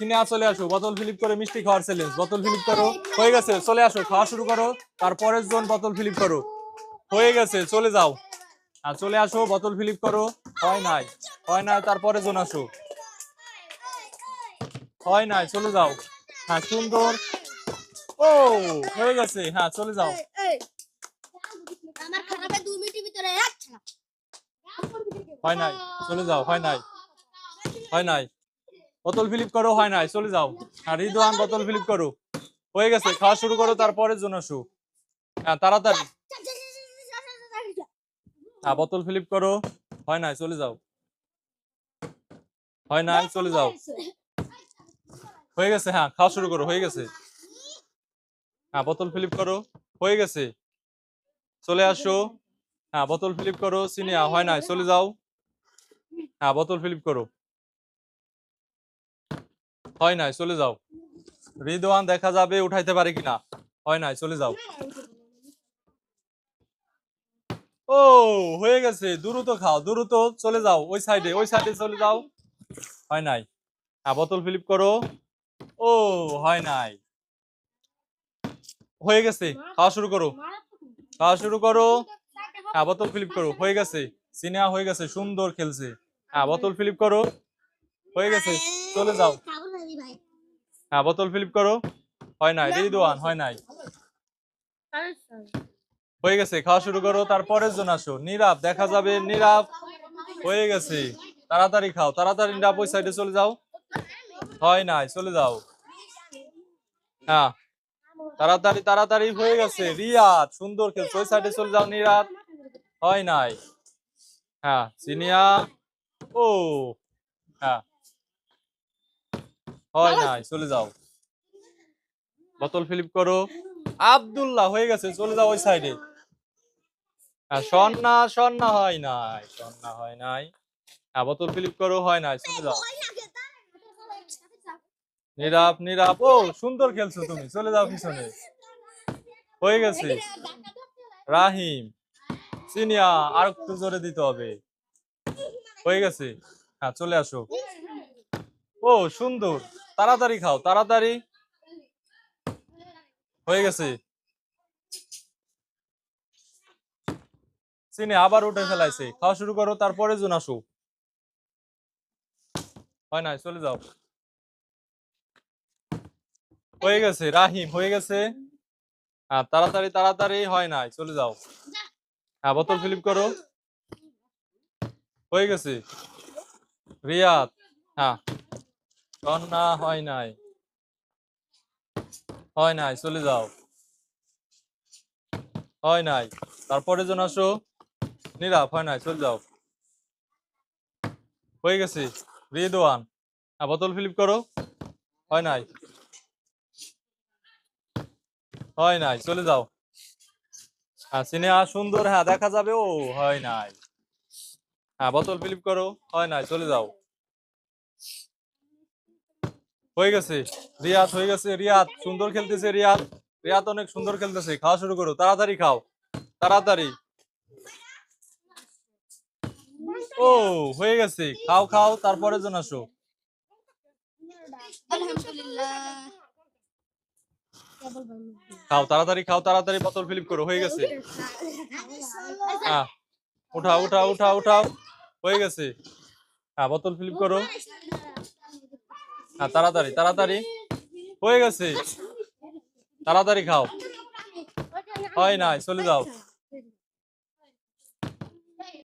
Cinema চলে আসো। বোতল ফিলিপ করে মিষ্টি খাওয়ার চ্যালেঞ্জ বোতল ফিলিপ করো হয়ে গেছে চলে আসো খাওয়া শুরু করো। তারপরের জন বোতল ফিলিপ করো। হয়ে গেছে চলে যাও। আর চলে আসো বোতল ফিলিপ করো। হয় নাই হয় নাই তারপরে জন আসো। হয় নাই চলে যাও। হ্যাঁ সুন্দর। ও হয়ে গেছে হ্যাঁ চলে যাও। আমার খারাপে দুই মিনিটের ভিতরে আচ্ছা। হয় নাই চলে যাও হয় নাই হয় নাই। বোতল ফিলিপ করো, হয় নাই, চলে যাও। আর রিদওয়ান, বোতল ফিলিপ করো। হয়ে গেছে, খাওয়া শুরু করো তারপরে জন আসো হ্যাঁ তাড়াতাড়ি। হ্যাঁ বোতল ফিলিপ করো, হয় নাই, চলে যাও। হয় নাই, চলে যাও। হয়ে গেছে হ্যাঁ খাওয়া শুরু করো, হয়ে গেছে। হ্যাঁ বোতল ফিলিপ করো, হয়ে গেছে। চলে আসো। হ্যাঁ বোতল ফিলিপ করো, সিনিয়া, হয় নাই, চলে যাও। হ্যাঁ বোতল ফিলিপ করো। হয় নাই, চলে যাও। রিদওয়ান দেখা যাবে, উঠাইতে পারে কিনা? হয় নাই, চলে যাও। ও, হয়ে গেছে, দ্রুত খাও, দ্রুত চলে যাও, ওই সাইডে ওই সাইডে চলে যাও। হয় নাই। হ্যাঁ বোতল ফিলিপ করো। ও, হয় নাই। হয়ে গেছে, খাওয়া শুরু করো। খাওয়া শুরু করো। হ্যাঁ বোতল ফিলিপ করো, হয়ে গেছে। সিনেমা হয়ে গেছে, সুন্দর খেলছে। হ্যাঁ বোতল ফিলিপ করো। হয়ে গেছে, চলে যাও। হ্যাঁ বোতল ফিলিপ করো। হয় নাই রিদওয়ান হয় নাই। হয়ে গেছে, খাওয়া শুরু করো, তারপরের জন আসো। নীরব, দেখা যাবে, নীরব। হয়ে গেছে। তাড়াতাড়ি খাও, তাড়াতাড়ি নীরব, ওই সাইডে চলে যাও। হয় নাই, চলে যাও। হ্যাঁ তাড়াতাড়ি তাড়াতাড়ি হয়ে গেছে। রিয়াদ সুন্দর খেলছে, ওই সাইডে চলে যাও, নীরব। হয় নাই। হ্যাঁ সিনিয়া, ও হ্যাঁ। হয় নাই চলে যাও। বোতল ফিলিপ করো। আব্দুল্লাহ হয়ে গেছে চলে যাও ওই সাইডে হ্যাঁ সন্না সন্না হয় নাই সন্না হয় নাই। হ্যাঁ বোতল ফিলিপ করো হয় নাই চলে যাও। নীরব নীরব ও সুন্দর খেলছো তুমি চলে যাও পিছনে। হয়ে গেছে। রাহিম সিনিয়া আর একটু জোরে দিতে হবে। হয়ে গেছে। হ্যাঁ চলে আসো। ও সুন্দর। তাড়াতাড়ি খাও, তাড়াতাড়ি। হয়ে গেছে। চিনি আবার উঠে ফেলাইছে। খাওয়া শুরু করো, তারপরে জন আসো। হয় নাই, চলে যাও। হয়ে গেছে, রাহিম, হয়ে গেছে। হ্যাঁ তাড়াতাড়ি তাড়াতাড়ি, হয় নাই, চলে যাও। হ্যাঁ বোতল ফিলিপ করো। হয়ে গেছে। রিয়াদ হ্যাঁ। কন্যা হয় নাই। হয় নাই, চলে যাও। হয় নাই, তারপরে জন আসো। নীরব হয় নাই, চলে যাও। হয়ে গেছে, রিদওয়ান। হ্যাঁ বোতল ফিলিপ করো। হয় নাই। হয় নাই, চলে যাও। হ্যাঁ সিনেমা সুন্দর হ্যাঁ দেখা যাবে, ও, হয় নাই। হ্যাঁ বোতল ফিলিপ করো। হয় নাই, চলে যাও। হয়ে গেছে। রিয়াদ হয়ে গেছে। রিয়াদ, সুন্দর খেলতেছে রিয়াদ। রিয়াদ অনেক সুন্দর খেলতেছে। খাওয়া শুরু করো। তাড়াতাড়ি খাও। তাড়াতাড়ি। ও, হয়ে গেছে। খাও খাও, তারপরে জন আসো। খাও, তাড়াতাড়ি খাও, তাড়াতাড়ি বোতল ফিলিপ করো। হয়ে গেছে। উঠাও উঠাও উঠাও উঠাও। হয়ে গেছে। হ্যাঁ বোতল ফিলিপ করো। হ্যাঁ তাড়াতাড়ি তাড়াতাড়ি। হয়ে গেছে। তাড়াতাড়ি খাও। হয় নাই চলে যাও।